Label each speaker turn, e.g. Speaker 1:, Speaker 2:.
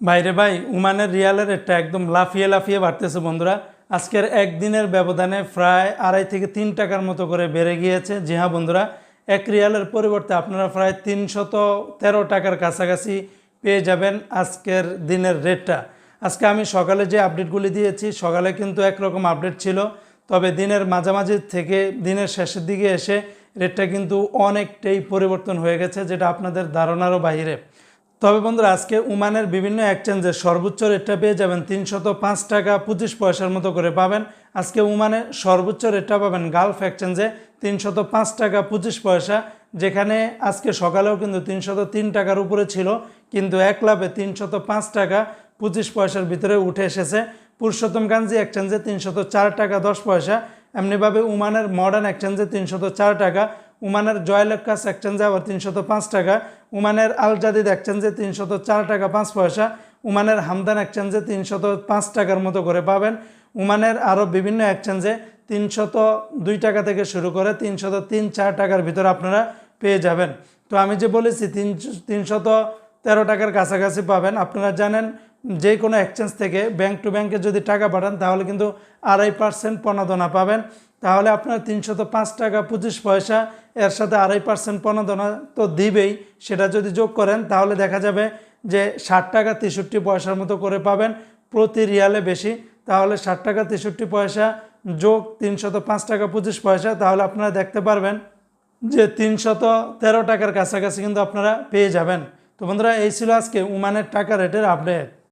Speaker 1: বাইরে ভাই, উমানের রিয়ালের রেটটা একদম লাফিয়ে লাফিয়ে বাড়তেছে বন্ধুরা। আজকের একদিনের ব্যবধানে প্রায় আড়াই থেকে তিন টাকার মতো করে বেড়ে গিয়েছে। জি হ্যাঁ বন্ধুরা, এক রিয়ালের পরিবর্তে আপনারা প্রায় তিনশত তেরো টাকার কাছাকাছি পেয়ে যাবেন আজকের দিনের রেটটা। আজকে আমি সকালে যে আপডেটগুলি দিয়েছি, সকালে কিন্তু একরকম আপডেট ছিল, তবে দিনের মাঝামাঝি থেকে দিনের শেষের দিকে এসে রেটটা কিন্তু অনেকটাই পরিবর্তন হয়ে গেছে, যেটা আপনাদের ধারণারও বাইরে তবে বন্ধুরা, আজকে উমানের বিভিন্ন এক্সচেঞ্জে সর্বোচ্চ রেটটা পেয়ে যাবেন তিনশত পাঁচ টাকা পঁচিশ পয়সার মতো করে পাবেন। আজকে উমানে সর্বোচ্চ রেটটা পাবেন গালফ এক্সচেঞ্জে তিনশত পাঁচ টাকা পঁচিশ পয়সা, যেখানে আজকে সকালেও কিন্তু তিনশত তিন টাকার উপরে ছিল, কিন্তু এক লাভে তিনশত পাঁচ টাকা পঁচিশ পয়সার ভিতরে উঠে এসেছে। পুরুষোত্তম গাঞ্জি এক্সচেঞ্জে তিনশত চার টাকা দশ পয়সা, এমনিভাবে উমানের মডার্ন এক্সচেঞ্জে তিনশত চার টাকা উমানের জয়লক্কাস এক্সচেঞ্জে আবার তিনশত পাঁচ টাকা। উমানের আল জাদিদ এক্সচেঞ্জে তিনশত চার টাকা পাঁচ পয়সা। উমানের হামদান এক্সচেঞ্জে তিনশত পাঁচ টাকার মতো করে পাবেন। উমানের আরও বিভিন্ন এক্সচেঞ্জে তিনশত দুই টাকা থেকে শুরু করে তিনশত তিন চার টাকার ভিতরে আপনারা পেয়ে যাবেন। তো আমি যে বলেছি, তিন তিনশত তেরো টাকার কাছাকাছি পাবেন। আপনারা জানেন যে কোনো এক্সচেঞ্জ থেকে ব্যাংক টু ব্যাংকে যদি টাকা পাঠান, তাহলে কিন্তু আড়াই পার্সেন্ট প্রণোদনা পাবেন। তাহলে আপনার তিনশত পাঁচ টাকা পঁচিশ পয়সা এর সাথে আড়াই পার্সেন্ট প্রণোদনা তো দিবেই, সেটা যদি যোগ করেন, তাহলে দেখা যাবে যে ষাট টাকা তেষট্টি পয়সার মতো করে পাবেন প্রতি রিয়ালে বেশি। তাহলে ষাট টাকা তেষট্টি পয়সা যোগ তিনশত পাঁচ টাকা পঁচিশ পয়সা, তাহলে আপনারা দেখতে পারবেন যে তিনশত তেরো টাকার কাছাকাছি কিন্তু আপনারা পেয়ে যাবেন। তো বন্ধুরা, এই ছিল আজকে উমানের টাকা রেটের আপডেট